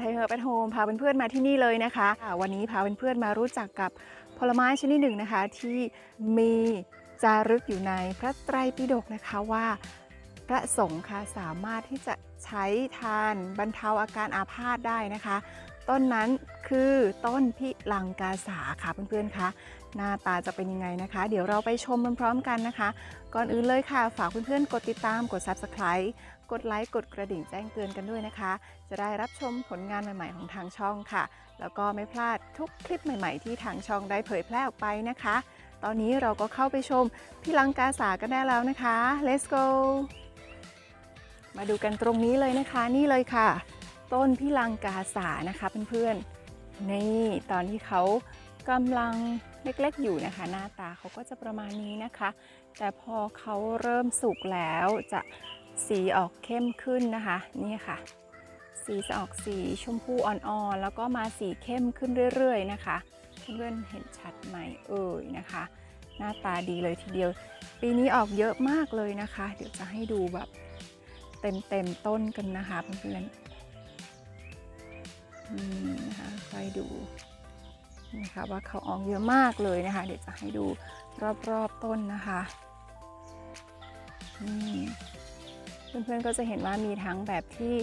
ไทยเฮอร์แปนโฮมพาเพื่อนๆมาที่นี่เลยนะคะ วันนี้พาเพื่อนๆมารู้จักกับผลไม้ชนิดหนึ่งนะคะ ที่มีจารึกอยู่ในพระไตรปิฎกนะคะว่าพระสงฆ์ค่ะสามารถที่จะใช้ทานบรรเทาอาการอาพาธได้นะคะ ต้นนั้นคือต้นพิลังกาสาค่ะเพื่อนๆคะหน้าตาจะเป็นยังไงนะคะ เดี๋ยวเราไปชมพร้อมๆกันนะคะ ก่อนอื่นเลยค่ะ ฝากเพื่อนๆ กดติดตาม กด Subscribe กดไลค์ กดกระดิ่งแจ้งเตือนกันด้วยนะคะ จะได้รับชมผลงานใหม่ๆ ของทางช่องค่ะ แล้วก็ไม่พลาดทุกคลิปใหม่ๆ ที่ทางช่องได้เผยแพร่ออกไปนะคะ ตอนนี้เราก็เข้าไปชมพิลังกาสากันได้แล้วนะคะ let's go มาดูกันตรงนี้เลยนะคะ นี่เลยค่ะ ต้นพิลังกาสานะคะเพื่อนๆ นี่ตอนที่เขากำลัง เล็กๆอยู่นะคะ หน้าตาเขาก็จะประมาณนี้นะคะ แต่พอเขาเริ่มสุกแล้วจะสีออกเข้มขึ้นนะคะนี่ค่ะ สีจะออกสีชมพูอ่อนๆแล้วก็มาสีเข้มขึ้นเรื่อยๆนะคะเพื่อนๆเห็นชัดไหมเอ่ยนะคะ หน้าตาดีเลยทีเดียว ปีนี้ออกเยอะมากเลยนะคะ เดี๋ยวจะให้ดูแบบเต็มๆต้นกันนะคะเพื่อนๆอืมนะคะค่อยดู นะคะว่าเขาออกเยอะมากเลยนะคะ เดี๋ยวจะให้ดูรอบๆต้นนะคะเพื่อนๆก็จะเห็นว่ามีทั้งแบบที่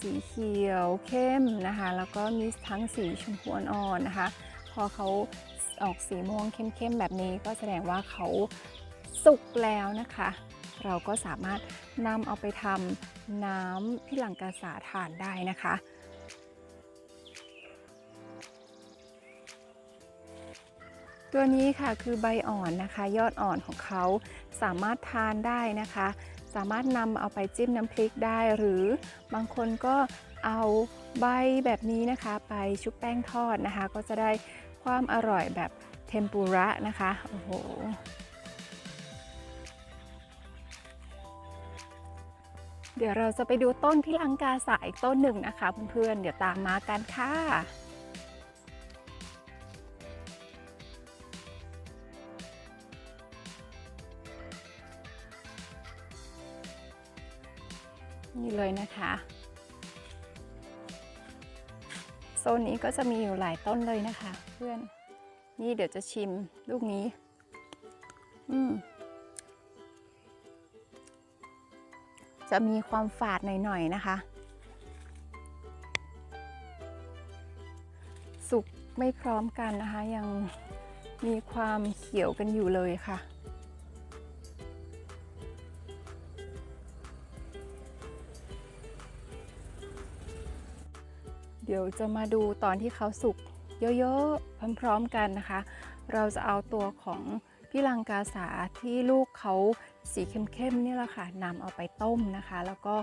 สีเขียวเข้มนะคะ แล้วก็มีทั้งสีชมพูอ่อนๆนะคะ พอเขาออกสีม่วงเข้มๆแบบนี้ก็แสดงว่าเขาสุกแล้วนะคะ เราก็สามารถนำเอาไปทำน้ำพิลังกาสาทานได้นะคะ ตัวนี้ค่ะคือใบอ่อนนะคะ ยอดอ่อนของเขาสามารถทานได้นะคะ สามารถนำเอาไปจิ้มน้ำพริกได้หรือบางคนก็เอาใบแบบนี้นะคะ ไปชุบแป้งทอดนะคะ ก็จะได้ความอร่อยแบบเทมปุระนะคะโอ้โหเดี๋ยวเราจะไปดูต้นพิลังกาสาอีกต้นหนึ่งนะคะเพื่อนๆเดี๋ยวตามมากันค่ะ นี่เลยนะคะ โซนนี้ก็จะมีอยู่หลายต้นเลยนะคะ เพื่อน นี่เดี๋ยวจะชิมลูกนี้ อืมจะมีความฝาดหน่อยๆนะคะ สุกไม่พร้อมกันนะคะ ยังมีความเขียวกันอยู่เลยค่ะ ดี๋ยวจะมาดูตอนที่เขาสุกเยอะๆพร้อมๆกันนะคะ เราจะเอาตัวของพี่ลังกาสาที่ลูกเขาสีเข้มๆนี่แหละค่ะนำเอาไปต้มนะคะ แล้วก็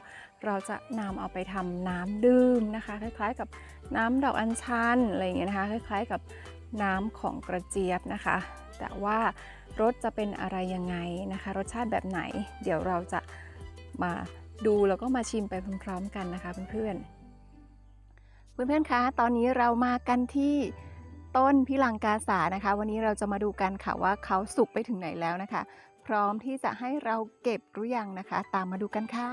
เราจะนำเอาไปทำน้ำดื่มนะคะ คล้ายๆกับน้ำดอกอัญชันอะไรอย่างเงี้ยนะคะ คล้ายๆกับน้ำของกระเจี๊ยบนะคะ แต่ว่ารสจะเป็นอะไรยังไงนะคะ รสชาติแบบไหน เดี๋ยวเราจะมาดูแล้วก็มาชิมไปพร้อมๆกันนะคะเพื่อนๆ เพื่อนๆ คะ ตอนนี้เรามากันที่ต้นพิลังกาสานะคะ วันนี้เราจะมาดูกันค่ะว่าเขาสุกไปถึงไหนแล้วนะคะ พร้อมที่จะให้เราเก็บหรือยังนะคะ ตามมาดูกันค่ะ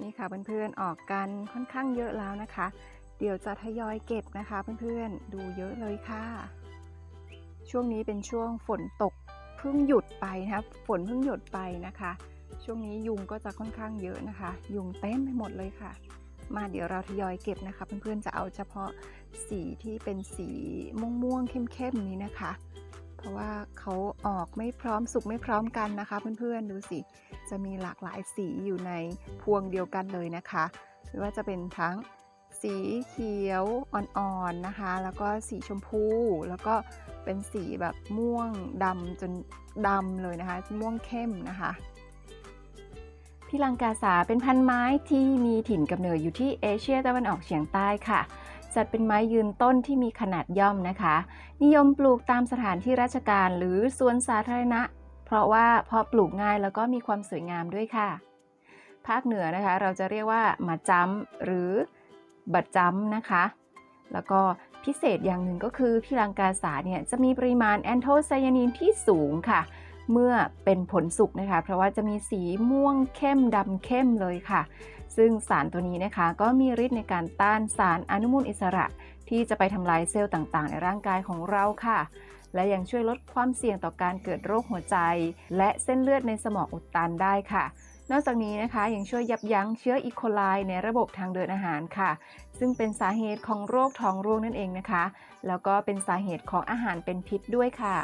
นี่ค่ะเพื่อนๆ ออกกันค่อนข้างเยอะแล้วนะคะ เดี๋ยวจะทยอยเก็บนะคะ เพื่อนๆ ดูเยอะเลยค่ะ ช่วงนี้เป็นช่วงฝนตกเพิ่งหยุดไปนะคะ ฝนเพิ่งหยุดไปนะคะ ช่วงนี้ยุงก็จะค่อนข้างเยอะนะคะ ยุงเต็มไปหมดเลยค่ะ มาเดี๋ยวเราทยอยเก็บนะคะ เพื่อนๆจะเอาเฉพาะสีที่เป็นสีม่วงๆเข้มๆนี้นะคะ เพราะว่าเขาออกไม่พร้อมสุกไม่พร้อมกันนะคะ เพื่อนๆดูสิจะมีหลากหลายสีอยู่ในพวงเดียวกันเลยนะคะไม่ว่าจะเป็นทั้งสีเขียวอ่อนๆนะคะ แล้วก็สีชมพูแล้วก็เป็นสีแบบม่วงดำจนดำเลยนะคะ ม่วงเข้มนะคะ พิลังกาสาเป็นพันธุ์ไม้ที่มีถิ่นกำเนิดอยู่ที่เอเชียตะวันออกเฉียงใต้ค่ะจัดเป็นไม้ยืนต้นที่มีขนาดย่อมนะคะ นิยมปลูกตามสถานที่ราชการหรือสวนสาธารณะ เพราะว่าพาะปลูกง่ายแล้วก็มีความสวยงามด้วยค่ะ ภาคเหนือนะคะเราจะเรียกว่ามาจ้ำหรือบัดจ้ำนะคะ แล้วก็พิเศษอย่างหนึ่งก็คือพิลังกาสาเนี่ยจะมีปริมาณแอนโทไซยานินที่สูงค่ะ เมื่อเป็นผลสุกนะคะ เพราะว่าจะมีสีม่วงเข้มดำเข้มเลยค่ะ ซึ่งสารตัวนี้นะคะ ก็มีฤทธิ์ในการต้านสารอนุมูลอิสระ ที่จะไปทำลายเซลล์ต่างๆ ในร่างกายของเราค่ะ และยังช่วยลดความเสี่ยงต่อการเกิดโรคหัวใจ และเส้นเลือดในสมองอุดตันได้ค่ะนอกจากนี้นะคะยังช่วยยับยั้งเชื้ออีโคไลในระบบทางเดินอาหารค่ะ ซึ่งเป็นสาเหตุของโรคท้องร่วงนั่นเองนะคะ แล้วก็เป็นสาเหตุของอาหารเป็นพิษด้วยค่ะ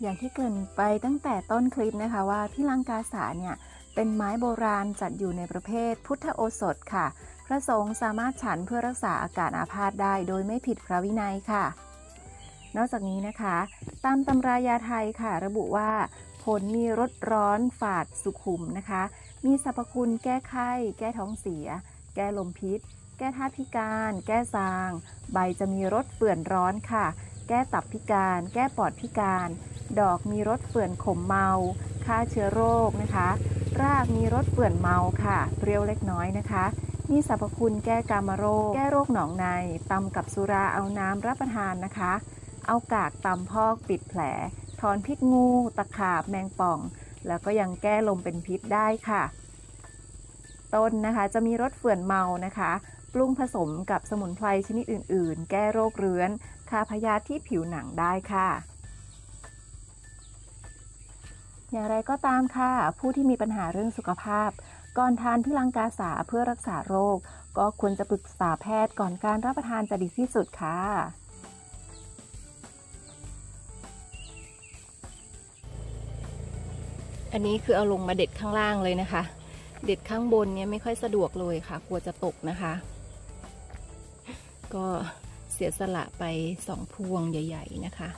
อย่างที่เกริ่นไปตั้งแต่ต้นคลิปนะคะว่าพี่ลังกาสาเนี่ยเป็นไม้โบราณจัดอยู่ในประเภทพุทธโอสถค่ะ พระสงฆ์สามารถฉันเพื่อรักษาอาการอาพาธได้โดยไม่ผิดพระวินัยค่ะ นอกจากนี้นะคะ ตามตำรายาไทยค่ะ ระบุว่า ผลมีรสร้อนฝาดสุขุมนะคะ มีสรรพคุณแก้ไข้ แก้ท้องเสีย แก้ลมพิษ แก้ธาตุพิการ แก้ซาง ใบจะมีรสเปื่อนร้อนค่ะ แก้ตับพิการ แก้ปอดพิการ ดอกมีรสเปื่อนขมเมาฆ่าเชื้อโรคนะคะ รากมีรสเปื่อนเมาค่ะ เปรี้ยวเล็กน้อยนะคะ มีสรรพคุณแก้กามโรค แก้โรคหนองในตำกับสุราเอาน้ำรับประทานนะคะ เอากากตำพอกปิดแผล ถอนพิษงู ตะขาบแมงป่อง แล้วก็ยังแก้ลมเป็นพิษได้ค่ะ ต้นนะคะจะมีรสเฟื่อนเมานะคะปรุงผสมกับสมุนไพรชนิดอื่น ๆ แก้โรคเรื้อนฆ่าพยาธิที่ผิวหนังได้ค่ะ อย่างไรก็ตามค่ะ ผู้ที่มีปัญหาเรื่องสุขภาพ ก่อนทานที่ลังกาสาเพื่อรักษาโรค ก็ควรจะปรึกษาแพทย์ก่อนการรับประทานจะดีที่สุดค่ะอันนี้คือเอาลงมาเด็ดข้างล่างเลยนะคะ เด็ดข้างบนเนี่ยไม่ค่อยสะดวกเลยค่ะ กลัวจะตกนะคะ ก็เสียสละไปสองพวงใหญ่ ๆ นะคะ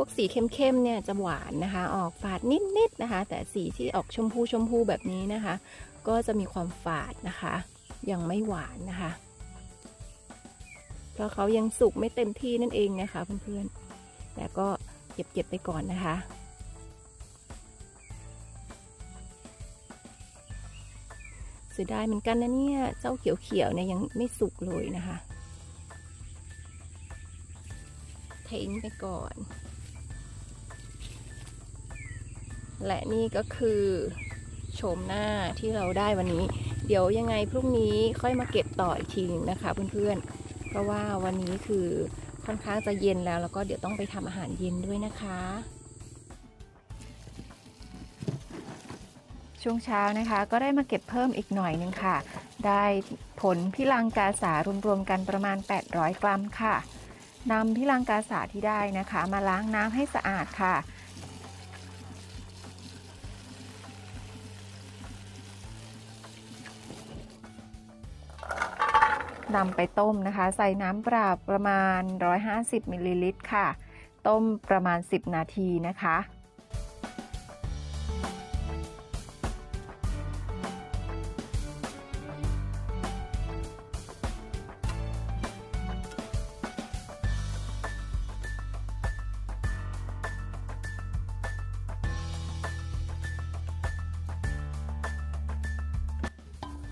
วกสีเข้มๆเนี่ยจะหวานนะคะ ออกฝาดนิดๆนะคะ แต่สีที่ออกชมพูชมพูแบบนี้นะคะ ก็จะมีความฝาดนะคะ ยังไม่หวานนะคะ เพราะเขายังสุกไม่เต็มที่นั่นเองนะคะเพื่อนๆแต่ก็เก็บๆไปก่อนนะคะเสียดายเหมือนกันนะเนี่ย เจ้าเขียวๆเนี่ยยังไม่สุกเลยนะคะ ทิ้งไปก่อน และนี่ก็คือโฉมหน้าที่เราได้วันนี้ เดี๋ยวยังไงพรุ่งนี้ค่อยมาเก็บต่ออีกทีนึงนะคะเพื่อนๆ เพราะว่าวันนี้คือค่อนข้างจะเย็นแล้ว แล้วก็เดี๋ยวต้องไปทำอาหารเย็นด้วยนะคะ ช่วงเช้านะคะก็ได้มาเก็บเพิ่มอีกหน่อยนึงค่ะ ได้ผลพิลังกาสารวมๆกันประมาณ 800 กรัมค่ะนำพิลังกาสาที่ได้นะคะ มาล้างน้ำให้สะอาดค่ะ นำไปต้มนะคะ ใส่น้ำเปล่าประมาณ 150มิลลิลิตรค่ะ ต้มประมาณ 10 นาทีนะคะ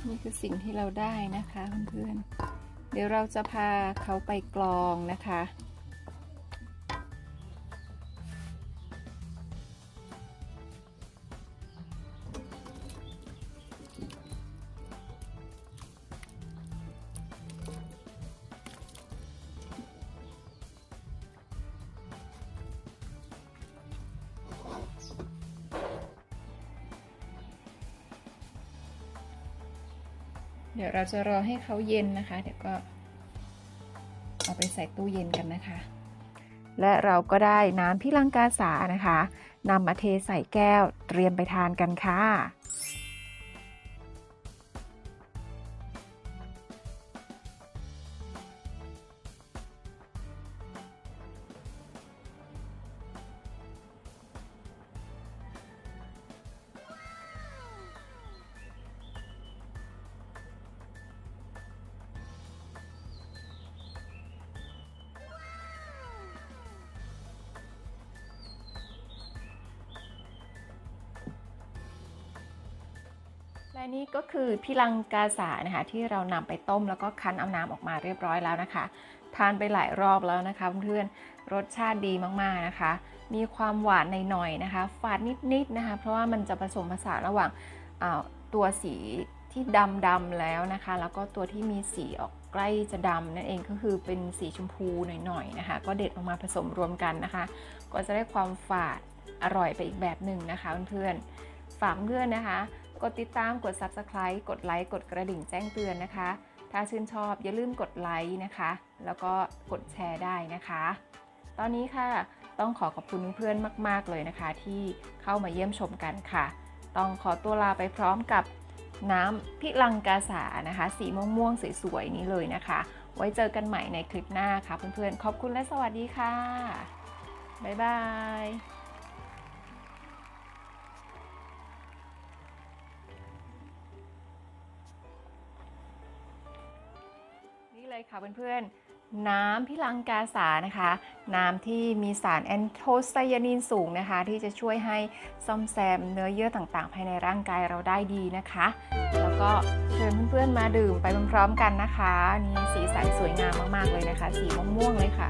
นี่คือสิ่งที่เราได้นะคะเพื่อนๆ เดี๋ยวเราจะพาเขาไปกรองนะคะ เดี๋ยวเราจะรอให้เขาเย็นนะคะ เดี๋ยวก็เอาไปใส่ตู้เย็นกันนะคะ และเราก็ได้น้ำพิลังกาสานะคะนำมาเทใส่แก้วเตรียมไปทานกันค่ะ และนี่ก็คือพิลังกาสานะคะที่เรานำไปต้มแล้วก็คั้นเอาน้ำออกมาเรียบร้อยแล้วนะคะ ทานไปหลายรอบแล้วนะคะเพื่อนๆรสชาติดีมากๆนะคะ มีความหวานหน่อยๆนะคะ ฝาดนิดๆนะคะ เพราะว่ามันจะผสมผสานระหว่างาตัวสีที่ดำๆแล้วนะคะ แล้วก็ตัวที่มีสีออกใกล้จะดำนั่นเองก็คือเป็นสีชมพูหน่อยๆนะคะ ก็เด็ดออกมาผสมรวมกันนะคะ ก็จะได้ความฝาดอร่อยไปอีกแบบหนึ่งนะคะเพื่อนๆฝากเพื่อนนะคะ กดติดตามกด Subscribe กดไลค์กดกระดิ่งแจ้งเตือนนะคะ ถ้าชื่นชอบอย่าลืมกดไลค์นะคะ แล้วก็กดแชร์ได้นะคะ ตอนนี้ค่ะต้องขอขอบคุณเพื่อนมาก ๆ เลยนะคะ ที่เข้ามาเยี่ยมชมกันค่ะ ต้องขอตัวลาไปพร้อมกับน้ำพิลังกาสานะคะ สีม่วง ๆ สวย ๆ นี้เลยนะคะ ไว้เจอกันใหม่ในคลิปหน้าค่ะเพื่อน ๆ ขอบคุณและสวัสดีค่ะ บ๊ายบาย เลยค่ะเพื่อนๆ น้ำพิลังกาสานะคะ น้ำที่มีสารแอนโทไซยานินสูงนะคะ ที่จะช่วยให้ซ่อมแซมเนื้อเยื่อต่างๆ ภายในร่างกายเราได้ดีนะคะ แล้วก็เชิญเพื่อนๆมาดื่มไปพร้อมๆกันนะคะ นี่สีสันสวยงามมากๆเลยนะคะ สีม่วงๆเลยค่ะ